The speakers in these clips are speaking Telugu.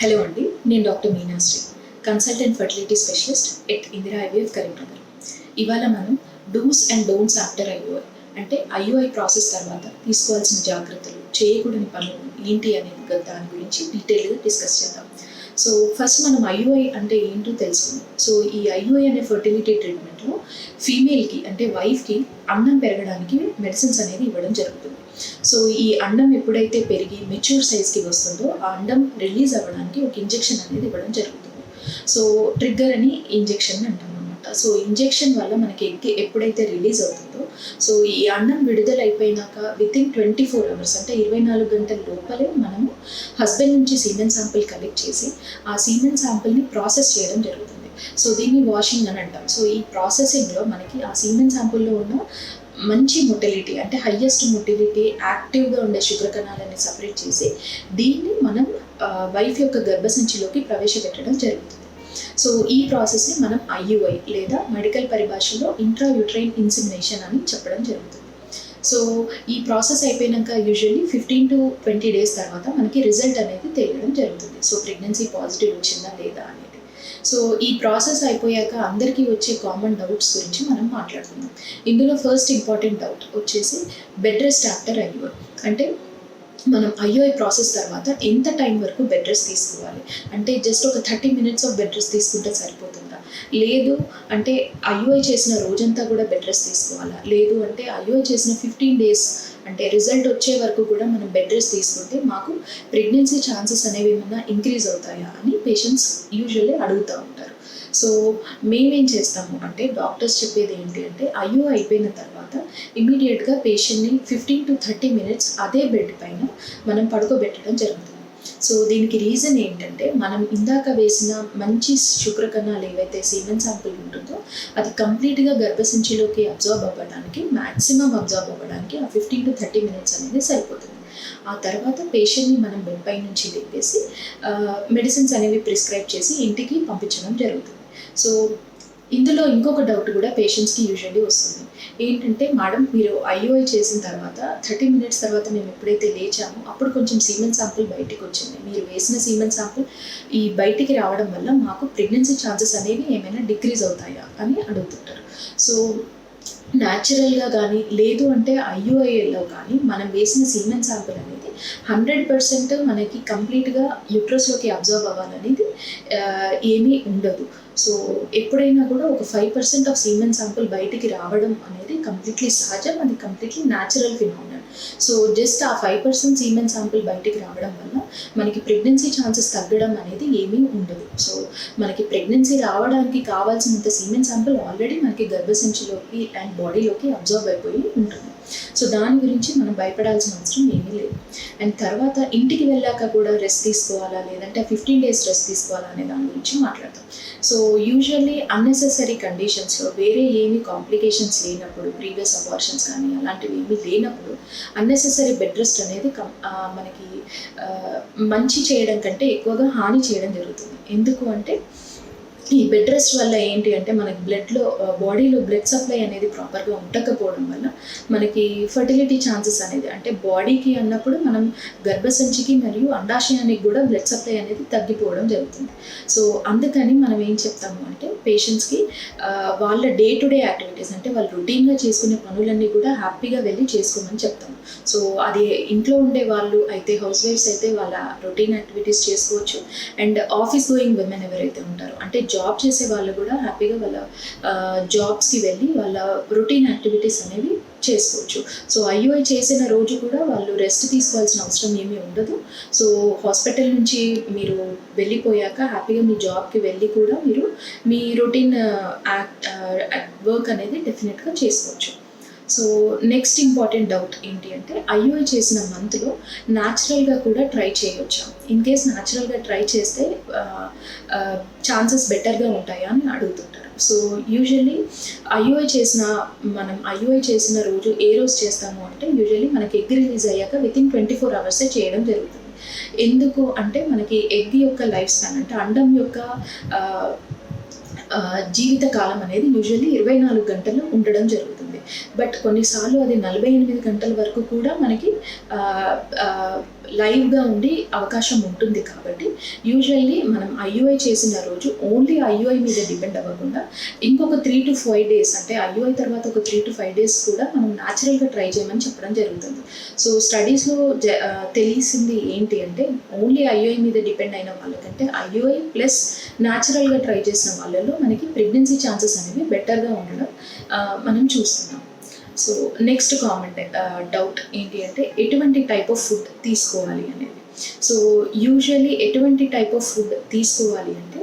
హలో అండి నేను doctor Meenashri consultant fertility specialist at Indira IVF Karimnagar. ఇవాళ మనం dos and don'ts after IUI అంటే ఐఓఐ ప్రాసెస్ తర్వాత తీసుకోవాల్సిన జాగ్రత్తలు చేయకూడని పనులు ఏంటి అనేది దాని గురించి డీటెయిల్గా డిస్కస్ చేద్దాం. సో ఫస్ట్ మనం ఐఓఐ అంటే ఏంటో తెలుసుకుందాం. సో ఈ ఐఓఐ అనే ఫర్టిలిటీ ట్రీట్మెంట్లో ఫీమేల్కి అంటే వైఫ్కి అన్నం పెరగడానికి మెడిసిన్స్ అనేది ఇవ్వడం జరుగుతుంది. సో ఈ అండం ఎప్పుడైతే పెరిగి మెచ్యూర్ సైజ్కి వస్తుందో ఆ అండం రిలీజ్ అవ్వడానికి ఒక ఇంజెక్షన్ అనేది ఇవ్వడం జరుగుతుంది. సో ట్రిగ్గర్ అని ఇంజెక్షన్ అంటాం అనమాట సో ఇంజెక్షన్ వల్ల మనకి ఎగ్ ఎప్పుడైతే రిలీజ్ అవుతుందో సో ఈ అండం విడుదల అయిపోయినాక within twenty four hours అంటే ఇరవై నాలుగు గంటల లోపలే మనము హస్బెండ్ నుంచి సీమెన్ శాంపిల్ కలెక్ట్ చేసి ఆ సీమెన్ శాంపిల్ని ప్రాసెస్ చేయడం జరుగుతుంది. సో దీన్ని వాషింగ్ అని అంటాం. సో ఈ ప్రాసెసింగ్లో మనకి ఆ సీమెన్ శాంపుల్లో ఉన్న మంచి మొటిలిటీ అంటే హయ్యెస్ట్ మొటిలిటీ యాక్టివ్గా ఉండే శుక్ర కణాలని సపరేట్ చేసి దీన్ని మనం వైఫ్ యొక్క గర్భసంచిలోకి ప్రవేశపెట్టడం జరుగుతుంది. సో ఈ ప్రాసెస్ని మనం ఐయుఐ లేదా మెడికల్ పరిభాషలో ఇంట్రా యూట్రైన్ ఇన్సిమినేషన్ అని చెప్పడం జరుగుతుంది. సో ఈ ప్రాసెస్ అయిపోయినాక usually fifteen to twenty days తర్వాత మనకి రిజల్ట్ అనేది తెలియడం జరుగుతుంది. సో ప్రెగ్నెన్సీ పాజిటివ్ వచ్చిందా లేదా అని సో ఈ ప్రాసెస్ అయిపోయాక అందరికీ వచ్చే కామన్ డౌట్స్ గురించి మనం మాట్లాడుకుందాం. ఇందులో ఫస్ట్ ఇంపార్టెంట్ డౌట్ వచ్చేసి బెడ్ రెస్ట్ ఆఫ్టర్ ఐఓ అంటే మనం ఐఓఐ ప్రాసెస్ తర్వాత ఎంత టైం వరకు బెడ్ రెస్ట్ తీసుకోవాలి? అంటే జస్ట్ ఒక thirty minutes of bed rest తీసుకుంటే సరిపోతుంది? లేదు అంటే ఐఓఐ చేసిన రోజంతా కూడా బెడ్ రెస్ట్ తీసుకోవాలా? లేదు అంటే ఐఓఐ చేసిన ఫిఫ్టీన్ డేస్ అంటే రిజల్ట్ వచ్చే వరకు కూడా మనం బెడ్ రెస్ట్ తీసుకుంటే మాకు ప్రెగ్నెన్సీ ఛాన్సెస్ అనేవి ఏమన్నా ఇంక్రీజ్ అవుతాయా అని పేషెంట్స్ యూజువల్లీ అడుగుతూ ఉంటారు. సో మేమేం చేస్తాము అంటే డాక్టర్స్ చెప్పేది ఏంటి అంటే ఐఓ అయిపోయిన తర్వాత ఇమీడియట్గా పేషెంట్ని ఫిఫ్టీన్ టు థర్టీ మినిట్స్ అదే బెడ్ పైన మనం పడుకోబెట్టడం జరుగుతుంది. సో దీనికి రీజన్ ఏంటంటే మనం ఇందాక వేసిన మంచి శుక్రకణాలు ఏవైతే సీమెన్ శాంపుల్ ఉంటుందో అది కంప్లీట్గా గర్భసంచిలోకి అబ్జర్వ్ అవ్వడానికి మ్యాక్సిమం అబ్జర్వ్ అవ్వడానికి ఆ ఫిఫ్టీన్ టు థర్టీ మినిట్స్ అనేది సరిపోతుంది. ఆ తర్వాత పేషెంట్ని మనం బెడ్ పై నుంచి లేపేసి మెడిసిన్స్ అనేవి ప్రిస్క్రైబ్ చేసి ఇంటికి పంపించడం జరుగుతుంది. సో ఇందులో ఇంకొక డౌట్ కూడా పేషెంట్స్కి యూజువల్లీ వస్తుంది. ఏంటంటే మేడం మీరు ఐఓఐ చేసిన తర్వాత థర్టీ మినిట్స్ తర్వాత మేము ఎప్పుడైతే లేచామో అప్పుడు కొంచెం సీమెన్ శాంపుల్ బయటికి వచ్చింది. మీరు వేసిన సీమెన్ శాంపుల్ ఈ బయటికి రావడం వల్ల మాకు ప్రెగ్నెన్సీ ఛాన్సెస్ అనేవి ఏమైనా డిక్రీజ్ అవుతాయా? అని అడుగుతుంటారు. సో న్యాచురల్గా కానీ లేదు అంటే ఐయుఐఎల్లో కానీ మనం వేసిన సీమెన్ శాంపుల్ అనేది హండ్రెడ్ పర్సెంట్ మనకి కంప్లీట్గా యూట్రస్లోకి అబ్జర్వ్ అవ్వాలనేది ఏమీ ఉండదు. సో ఎప్పుడైనా కూడా ఒక five percent of semen sample బయటికి రావడం అనేది కంప్లీట్లీ సహజం. అది completely natural phenomenal so just ఆ ఫైవ్ పర్సెంట్ సీమెన్ శాంపుల్ బయటికి రావడం వల్ల మనకి ప్రెగ్నెన్సీ ఛాన్సెస్ తగ్గడం అనేది ఏమీ ఉండదు. సో మనకి ప్రెగ్నెన్సీ రావడానికి కావాల్సినంత సీమెన్ శాంపుల్ ఆల్రెడీ మనకి గర్భసంచిలోకి అండ్ బాడీలోకి అబ్జర్వ్ అయిపోయి ఉంటుంది. సో దాని గురించి మనం భయపడాల్సిన అవసరం ఏమీ లేదు. అండ్ తర్వాత ఇంటికి వెళ్ళాక కూడా రెస్ట్ తీసుకోవాలా? లేదంటే ఫిఫ్టీన్ డేస్ రెస్ట్ తీసుకోవాలా అనే దాని గురించి మాట్లాడతాం. సో యూజువల్లీ అన్నెసెసరీ కండిషన్స్లో వేరే ఏమి కాంప్లికేషన్స్ లేనప్పుడు ప్రీవియస్ అబార్షన్స్ కానీ అలాంటివి ఏమీ లేనప్పుడు అన్నెసెసరీ బెడ్ రెస్ట్ అనేది కం మనకి మంచి చేయడం కంటే ఎక్కువగా హాని చేయడం జరుగుతుంది. ఎందుకు అంటే ఈ బెడ్ రెస్ట్ వల్ల ఏంటి అంటే మనకి బ్లడ్లో బాడీలో బ్లడ్ సప్లై అనేది ప్రాపర్గా ఉండకపోవడం వల్ల మనకి ఫర్టిలిటీ ఛాన్సెస్ అనేది అంటే బాడీకి అన్నప్పుడు మనం గర్భసంచికి మరియు అండాశయానికి కూడా బ్లడ్ సప్లై అనేది తగ్గిపోవడం జరుగుతుంది. సో అందుకని మనం ఏం చెప్తాము అంటే పేషెంట్స్కి వాళ్ళ డే టు డే యాక్టివిటీస్ అంటే వాళ్ళు రొటీన్గా చేసుకునే పనులన్నీ కూడా హ్యాపీగా వెళ్ళి చేసుకోమని చెప్తాము. సో అది ఇంట్లో ఉండే వాళ్ళు అయితే హౌస్ వైఫ్స్ అయితే వాళ్ళ రొటీన్ యాక్టివిటీస్ చేసుకోవచ్చు. అండ్ ఆఫీస్ గోయింగ్ విమెన్ ఎవరైతే ఉంటారో అంటే జాబ్ చేసే వాళ్ళు కూడా హ్యాపీగా వాళ్ళ జాబ్స్కి వెళ్ళి వాళ్ళ రొటీన్ యాక్టివిటీస్ అనేవి చేసుకోవచ్చు. సో ఐయుఐ చేసిన రోజు కూడా వాళ్ళు రెస్ట్ తీసుకోవాల్సిన అవసరం ఏమీ ఉండదు. సో హాస్పిటల్ నుంచి మీరు వెళ్ళిపోయాక హ్యాపీగా మీ జాబ్కి వెళ్ళి కూడా మీరు మీ రొటీన్ వర్క్ అనేది డెఫినెట్గా చేసుకోవచ్చు. సో నెక్స్ట్ ఇంపార్టెంట్ డౌట్ ఏంటి అంటే ఐయుఐ చేసిన మంత్లో న్యాచురల్గా కూడా ట్రై చేయొచ్చా? ఇన్ కేస్ న్యాచురల్గా ట్రై చేస్తే ఛాన్సెస్ బెటర్గా ఉంటాయా అని అడుగుతుంటారు. సో యూజువల్లీ ఐయుఐ చేసిన మనం ఐయుఐ చేసిన రోజు ఏ రోజు చేస్తాము అంటే యూజువల్లీ మనకి ఎగ్ రిలీజ్ అయ్యాక విత్ ఇన్ ట్వంటీ ఫోర్ అవర్సే చేయడం జరుగుతుంది. ఎందుకు అంటే మనకి ఎగ్ యొక్క లైఫ్ స్పాన్ అంటే అండం యొక్క జీవిత కాలం అనేది యూజువల్లీ ఇరవై నాలుగు గంటలు ఉండడం జరుగుతుంది. బట్ కొన్నిసార్లు అది నలభై ఎనిమిది గంటల వరకు కూడా మనకి ఆ, ఆ, లైవ్గా ఉండి అవకాశం ఉంటుంది కాబట్టి యూజువల్లీ మనం ఐయుఐ చేసిన రోజు ఓన్లీ ఐయుఐ మీద డిపెండ్ అవ్వకుండా ఇంకొక త్రీ టు ఫైవ్ డేస్ అంటే ఐయుఐ తర్వాత ఒక త్రీ టు ఫైవ్ డేస్ కూడా మనం న్యాచురల్గా ట్రై చేయమని చెప్పడం జరుగుతుంది. సో స్టడీస్లో తెలిసింది ఏంటి అంటే ఓన్లీ ఐయుఐ మీద డిపెండ్ అయిన వాళ్ళకంటే ఐయుఐ ప్లస్ న్యాచురల్గా ట్రై చేసిన వాళ్ళలో మనకి ప్రెగ్నెన్సీ ఛాన్సెస్ అనేవి బెటర్గా ఉండడం మనం చూస్తున్నాం. సో నెక్స్ట్ కామెంట్ డౌట్ ఏంటి అంటే ఎటువంటి టైప్ ఆఫ్ ఫుడ్ తీసుకోవాలి అనేది. సో యూజువల్లీ ఎటువంటి టైప్ ఆఫ్ ఫుడ్ తీసుకోవాలి అంటే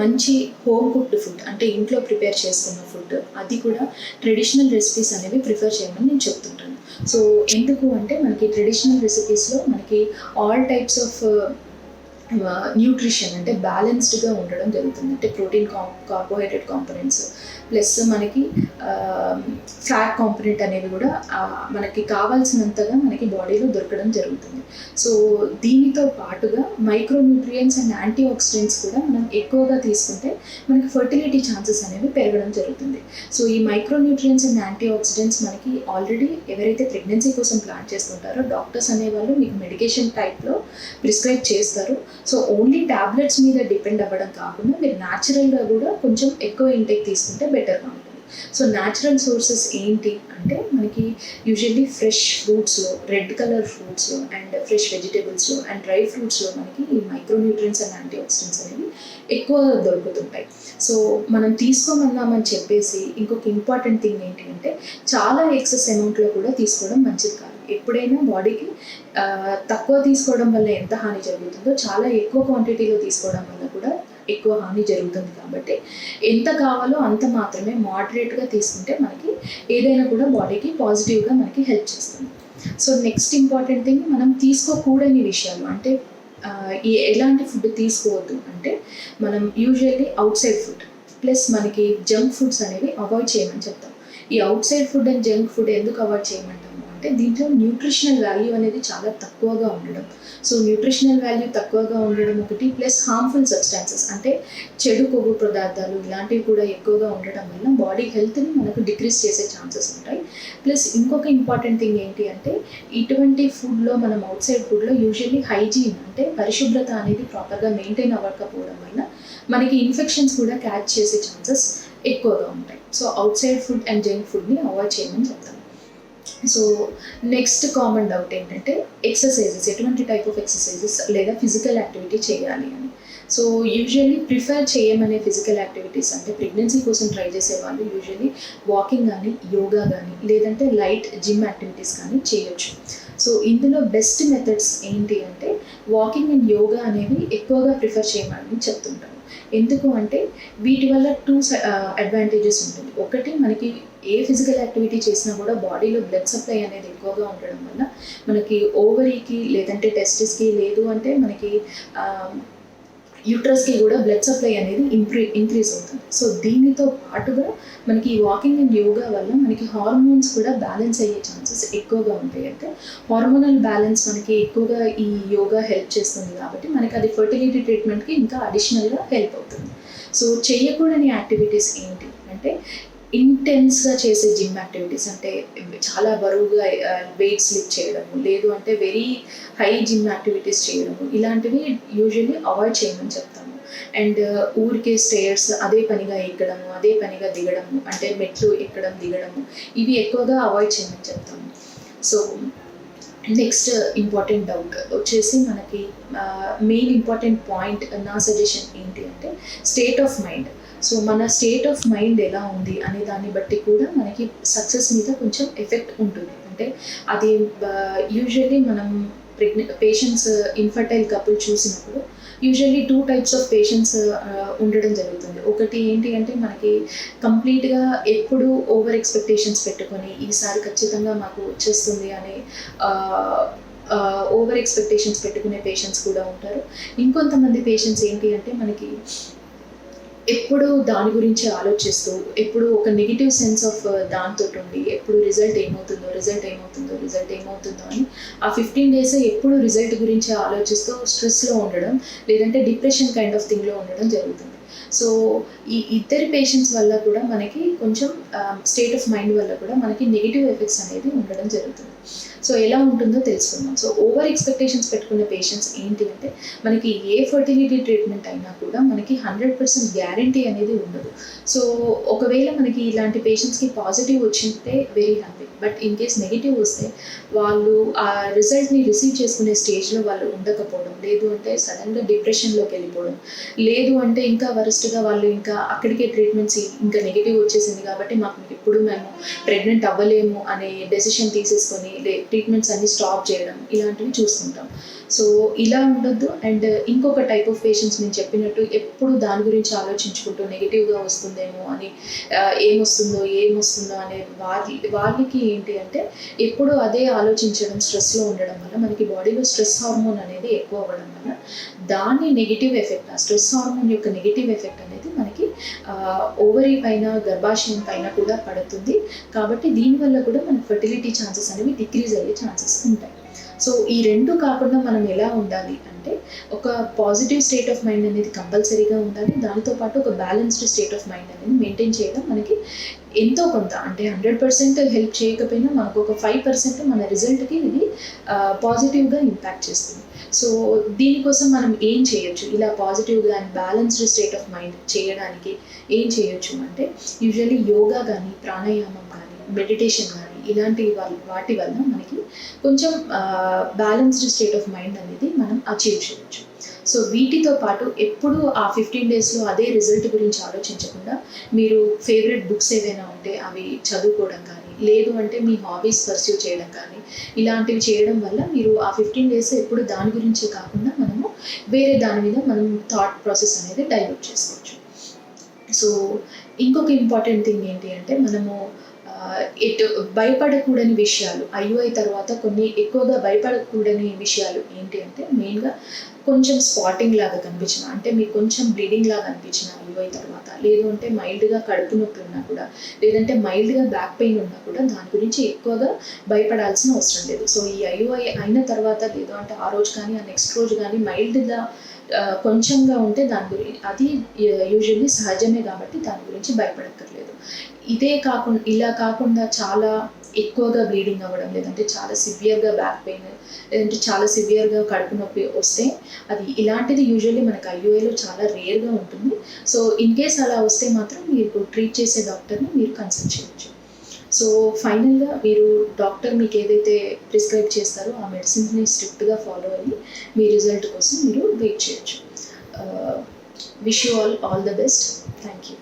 మంచి హోమ్ కుక్డ్ ఫుడ్ అంటే ఇంట్లో ప్రిపేర్ చేసుకున్న ఫుడ్ అది కూడా ట్రెడిషనల్ రెసిపీస్ అనేవి ప్రిఫర్ చేయమని నేను చెప్తుంటాను. సో ఎందుకు అంటే మనకి ట్రెడిషనల్ రెసిపీస్లో మనకి ఆల్ టైప్స్ ఆఫ్ న్యూట్రిషన్ అంటే బ్యాలెన్స్డ్గా ఉండడం జరుగుతుంది. అంటే ప్రోటీన్ కా కార్బోహైడ్రేట్ కాంపనెంట్స్ ప్లస్ మనకి ఫ్యాట్ కాంపనెంట్ అనేవి కూడా మనకి కావాల్సినంతగా మనకి బాడీలో దొరకడం జరుగుతుంది. సో దీనితో పాటుగా మైక్రోన్యూట్రియన్స్ అండ్ యాంటీ ఆక్సిడెంట్స్ కూడా మనం ఎక్కువగా తీసుకుంటే మనకి ఫర్టిలిటీ ఛాన్సెస్ అనేవి పెరగడం జరుగుతుంది. సో ఈ మైక్రోన్యూట్రియన్స్ అండ్ యాంటీ ఆక్సిడెంట్స్ మనకి ఆల్రెడీ ఎవరైతే ప్రెగ్నెన్సీ కోసం ప్లాన్ చేస్తుంటారో డాక్టర్స్ అనేవాళ్ళు మీకు మెడికేషన్ టైప్లో ప్రిస్క్రైబ్ చేస్తారు. సో ఓన్లీ టాబ్లెట్స్ మీద డిపెండ్ అవ్వడం కాకుండా మీరు న్యాచురల్గా కూడా కొంచెం ఎక్కువ ఇంటేక్ తీసుకుంటే బెటర్గా ఉంటుంది. సో న్యాచురల్ సోర్సెస్ ఏంటి అంటే మనకి యూజువల్లీ ఫ్రెష్ ఫ్రూట్స్లో రెడ్ కలర్ ఫ్రూట్స్లో అండ్ ఫ్రెష్ వెజిటేబుల్స్లో అండ్ డ్రై ఫ్రూట్స్లో మనకి ఈ మైక్రోన్యూట్రియన్స్ అండ్ యాంటీ ఆక్సిడెంట్స్ అనేవి ఎక్కువ దొరుకుతుంటాయి. సో మనం తీసుకోమన్నామని చెప్పేసి ఇంకొక ఇంపార్టెంట్ థింగ్ ఏంటి అంటే చాలా ఎక్సెస్ అమౌంట్లో కూడా తీసుకోవడం మంచిది కాదు. ఎప్పుడైనా బాడీకి తక్కువ తీసుకోవడం వల్ల ఎంత హాని జరుగుతుందో చాలా ఎక్కువ క్వాంటిటీలో తీసుకోవడం వల్ల కూడా ఎక్కువ హాని జరుగుతుంది కాబట్టి ఎంత కావాలో అంత మాత్రమే మోడరేట్గా తీసుకుంటే మనకి ఏదైనా కూడా బాడీకి పాజిటివ్గా మనకి హెల్ప్ చేస్తుంది. సో నెక్స్ట్ ఇంపార్టెంట్ థింగ్ మనం తీసుకోకూడని విషయాలు అంటే ఈ ఎలాంటి ఫుడ్ తీసుకోవద్దు అంటే మనం usually outside food plus మనకి జంక్ ఫుడ్స్ అనేవి అవాయిడ్ చేయమని చెప్తాం. ఈ outside food and junk food ఎందుకు అవాయిడ్ చేయమంటారు అంటే దీంట్లో న్యూట్రిషనల్ వాల్యూ అనేది చాలా తక్కువగా ఉండడం. సో న్యూట్రిషనల్ వాల్యూ తక్కువగా ఉండడం ఒకటి ప్లస్ హార్మ్ఫుల్ సబ్స్టాన్సెస్ అంటే చెడు కొవ్వు పదార్థాలు ఇలాంటివి కూడా ఎక్కువగా ఉండడం వల్ల బాడీ హెల్త్ని మనకు డిక్రీస్ చేసే ఛాన్సెస్ ఉంటాయి. ప్లస్ ఇంకొక ఇంపార్టెంట్ థింగ్ ఏంటి అంటే ఇటువంటి ఫుడ్లో మనం అవుట్ సైడ్ ఫుడ్లో యూజువల్లీ హైజీన్ అంటే పరిశుభ్రత అనేది ప్రాపర్గా మెయింటైన్ అవ్వకపోవడం వల్ల మనకి ఇన్ఫెక్షన్స్ కూడా క్యాచ్ చేసే ఛాన్సెస్ ఎక్కువగా ఉంటాయి. So outside food and junk ఫుడ్ని అవాయిడ్ చేయమని చెప్తాను. సో నెక్స్ట్ కామన్ డౌట్ ఏంటంటే ఎక్సర్సైజెస్ ఎటువంటి టైప్ ఆఫ్ ఎక్సర్సైజెస్ లేదా ఫిజికల్ యాక్టివిటీ చేయాలి అని. సో యూజువల్లీ ప్రిఫర్ చేయమనే ఫిజికల్ యాక్టివిటీస్ అంటే ప్రెగ్నెన్సీ కోసం ట్రై చేసే వాళ్ళు యూజువల్లీ వాకింగ్ కానీ యోగా కానీ లేదంటే లైట్ జిమ్ యాక్టివిటీస్ కానీ చేయొచ్చు. సో ఇందులో బెస్ట్ మెథడ్స్ ఏంటి అంటే వాకింగ్ అండ్ యోగా అనేవి ఎక్కువగా ప్రిఫర్ చేయమని చెప్తుంటారు ఎందుకు అంటే వీటి వల్ల టూ అడ్వాంటేజెస్ ఉంటుంది. ఒకటి మనకి ఏ ఫిజికల్ యాక్టివిటీ చేసినా కూడా బాడీలో బ్లడ్ సప్లై అనేది ఎక్కువగా ఉండడం వల్ల మనకి ఓవరీకి లేదంటే టెస్టిస్కి లేదు అంటే మనకి యూట్రస్కి కూడా బ్లడ్ సప్లై అనేది ఇంక్రీ ఇంక్రీజ్ అవుతుంది. సో దీనితో పాటుగా మనకి ఈ వాకింగ్ అండ్ యోగా వల్ల మనకి హార్మోన్స్ కూడా బ్యాలెన్స్ అయ్యే ఛాన్సెస్ ఎక్కువగా ఉంటాయి. అంటే హార్మోనల్ బ్యాలెన్స్ మనకి ఎక్కువగా ఈ యోగా హెల్ప్ చేస్తుంది కాబట్టి మనకి అది ఫర్టిలిటీ ట్రీట్మెంట్కి ఇంకా అడిషనల్గా హెల్ప్ అవుతుంది. సో చేయకూడని యాక్టివిటీస్ ఏంటి? అంటే ఇంటెన్స్గా చేసే జిమ్ యాక్టివిటీస్ అంటే చాలా బరువుగా వెయిట్స్ లిఫ్ట్ చేయడము లేదు అంటే వెరీ హై జిమ్ యాక్టివిటీస్ చేయడము ఇలాంటివి యూజువల్లీ అవాయిడ్ చేయమని చెప్తాము. అండ్ ఊరికే స్టేర్స్ అదే పనిగా ఎక్కడము అదే పనిగా దిగడము అంటే మెట్లు ఎక్కడం దిగడము ఇవి ఎక్కువగా అవాయిడ్ చేయమని చెప్తాము. సో నెక్స్ట్ ఇంపార్టెంట్ డౌట్ వచ్చేసి మనకి మెయిన్ ఇంపార్టెంట్ పాయింట్ నా సజెషన్ ఏంటి అంటే స్టేట్ ఆఫ్ మైండ్ సో మన స్టేట్ ఆఫ్ మైండ్ ఎలా ఉంది అనే దాన్ని బట్టి కూడా మనకి సక్సెస్ మీద కొంచెం ఎఫెక్ట్ ఉంటుంది. అంటే అది యూజువల్లీ మనం ప్రెగ్నె పేషెంట్స్ ఇన్ఫర్టైల్ కపుల్ చూసినప్పుడు usually two types of patients ఉండడం జరుగుతుంది. ఒకటి ఏంటి అంటే మనకి కంప్లీట్గా ఎప్పుడు ఓవర్ ఎక్స్పెక్టేషన్స్ పెట్టుకొని ఈసారి ఖచ్చితంగా మాకు వచ్చేస్తుంది అనే ఓవర్ ఎక్స్పెక్టేషన్స్ పెట్టుకునే పేషెంట్స్ కూడా ఉంటారు. ఇంకొంతమంది పేషెంట్స్ ఏంటి అంటే మనకి ఎప్పుడు దాని గురించి ఆలోచిస్తూ ఎప్పుడు ఒక నెగిటివ్ సెన్స్ ఆఫ్ దాంతో ఉండి ఎప్పుడు రిజల్ట్ ఏమవుతుందో రిజల్ట్ ఏమవుతుందో రిజల్ట్ ఏమవుతుందో అని ఆ ఫిఫ్టీన్ డేస్ ఎప్పుడు రిజల్ట్ గురించి ఆలోచిస్తూ స్ట్రెస్లో ఉండడం లేదంటే డిప్రెషన్ కైండ్ ఆఫ్ థింగ్లో ఉండడం జరుగుతుంది. సో ఈ ఇద్దరి పేషెంట్స్ వల్ల కూడా మనకి కొంచెం స్టేట్ ఆఫ్ మైండ్ వల్ల కూడా మనకి నెగిటివ్ ఎఫెక్ట్స్ అనేది ఉండడం జరుగుతుంది. సో ఎలా ఉంటుందో తెలుసుకుందాం. సో ఓవర్ ఎక్స్పెక్టేషన్స్ పెట్టుకున్న పేషెంట్స్ ఏంటి అంటే మనకి ఏ ఫర్టిలిటీ ట్రీట్మెంట్ అయినా కూడా మనకి హండ్రెడ్ పర్సెంట్ గ్యారంటీ అనేది ఉండదు. సో ఒకవేళ మనకి ఇలాంటి పేషెంట్స్కి పాజిటివ్ వచ్చింటే very happy but in case negative వస్తే వాళ్ళు ఆ రిజల్ట్ని రిసీవ్ చేసుకునే స్టేజ్లో వాళ్ళు ఉండకపోవడం లేదు అంటే సడన్గా డిప్రెషన్లోకి వెళ్ళిపోవడం లేదు అంటే ఇంకా వరస్ట్గా వాళ్ళు ఇంకా అక్కడికే ట్రీట్మెంట్స్ ఇంకా నెగిటివ్ వచ్చేసింది కాబట్టి మాకు ఇప్పుడు మేము ప్రెగ్నెంట్ అవ్వలేము అనే డెసిషన్ తీసేసుకొని ట్రీట్మెంట్స్ అన్ని స్టాప్ చేయడం ఇలాంటివి చూస్తుంటాం. సో ఇలా ఉండొద్దు. అండ్ ఇంకొక టైప్ ఆఫ్ పేషెంట్స్ నేను చెప్పినట్టు ఎప్పుడు దాని గురించి ఆలోచించుకుంటూ నెగిటివ్గా వస్తుందేమో అని ఏమొస్తుందో ఏమొస్తుందో అనే వాళ్ళ వాళ్ళకి ఏంటి అంటే ఎప్పుడు అదే ఆలోచించడం స్ట్రెస్లో ఉండడం వల్ల మనకి బాడీలో స్ట్రెస్ హార్మోన్ అనేది ఎక్కువ అవ్వడం వల్ల దాని నెగిటివ్ ఎఫెక్ట్ ఆ స్ట్రెస్ హార్మోన్ యొక్క నెగిటివ్ ఎఫెక్ట్ అనేది మనకి ఓవరీ పైన గర్భాశయం పైన కూడా పడుతుంది. కాబట్టి దీనివల్ల కూడా మన ఫర్టిలిటీ ఛాన్సెస్ అనేవి డిక్రీజ్ అయ్యే ఛాన్సెస్ ఉంటాయి. సో ఈ రెండు కాకుండా మనం ఎలా ఉండాలి అంటే ఒక పాజిటివ్ స్టేట్ ఆఫ్ మైండ్ అనేది కంపల్సరీగా ఉండాలి. దాంతోపాటు ఒక బ్యాలెన్స్డ్ స్టేట్ ఆఫ్ మైండ్ అనేది మెయింటైన్ చేయడం మనకి ఎంతో కొంత అంటే హండ్రెడ్ పర్సెంట్ హెల్ప్ చేయకపోయినా మనకు ఒక ఫైవ్ పర్సెంట్ మన రిజల్ట్కి ఇది పాజిటివ్గా ఇంపాక్ట్ చేస్తుంది. సో దీనికోసం మనం ఏం చేయొచ్చు? ఇలా పాజిటివ్గా and balanced state of mind చేయడానికి ఏం చేయొచ్చు అంటే యూజువల్లీ యోగా కానీ ప్రాణాయామం కానీ మెడిటేషన్ కానీ ఇలాంటి వాళ్ళ వాటి వల్ల మనకి కొంచెం బ్యాలెన్స్డ్ స్టేట్ ఆఫ్ మైండ్ అనేది మనం అచీవ్ చేయొచ్చు. సో వీటితో పాటు ఎప్పుడు ఆ ఫిఫ్టీన్ డేస్లో అదే రిజల్ట్ గురించి ఆలోచించకుండా మీరు ఫేవరెట్ బుక్స్ ఏదైనా ఉంటే అవి చదువుకోవడం కానీ లేదు అంటే మీ హాబీస్ పర్స్యూ చేయడం కానీ ఇలాంటివి చేయడం వల్ల మీరు ఆ ఫిఫ్టీన్ డేస్ ఎప్పుడు దాని గురించే కాకుండా మనము వేరే దాని మీద మనం థాట్ ప్రాసెస్ అనేది డైవర్ట్ చేసుకోవచ్చు. సో ఇంకొక ఇంపార్టెంట్ థింగ్ ఏంటి అంటే మనము ఎటు భయపడకూడని విషయాలు ఐయుఐ తర్వాత కొన్ని ఎక్కువగా భయపడకూడని విషయాలు ఏంటి అంటే మెయిన్గా కొంచెం స్పాటింగ్ లాగా కనిపించిన అంటే మీకు కొంచెం బ్లీడింగ్ లాగా అనిపించిన ఐయుఐ తర్వాత లేదు అంటే మైల్డ్గా కడుపు నొప్పి ఉన్నా కూడా లేదంటే మైల్డ్గా బ్యాక్ పెయిన్ ఉన్నా కూడా దాని గురించి ఎక్కువగా భయపడాల్సిన అవసరం లేదు. సో ఈ ఐయుఐ అయిన తర్వాత లేదు అంటే ఆ రోజు కానీ ఆ నెక్స్ట్ రోజు కానీ మైల్డ్గా కొంచెంగా ఉంటే దాని గురించి అది యూజువల్లీ సహజమే కాబట్టి దాని గురించి భయపడక్కర్లేదు. ఇదే కాకుండా ఇలా కాకుండా చాలా ఎక్కువగా బ్లీడింగ్ అవ్వడం లేదంటే చాలా సివియర్గా బ్యాక్ పెయిన్ లేదంటే చాలా సివియర్గా కడుపు నొప్పి వస్తే అది ఇలాంటిది యూజువల్లీ మనకి ఐయుఐలో చాలా రేర్గా ఉంటుంది. సో ఇన్ కేస్ అలా వస్తే మాత్రం మీరు ట్రీట్ చేసే డాక్టర్ని మీరు కన్సల్ట్ చేయొచ్చు. సో ఫైనల్గా మీరు డాక్టర్ మీకు ఏదైతే ప్రిస్క్రైబ్ చేస్తారో ఆ మెడిసిన్స్ని స్ట్రిక్ట్గా ఫాలో అయ్యి మీ రిజల్ట్ కోసం మీరు వెయిట్ చేయొచ్చు. Wish you all all the best thank you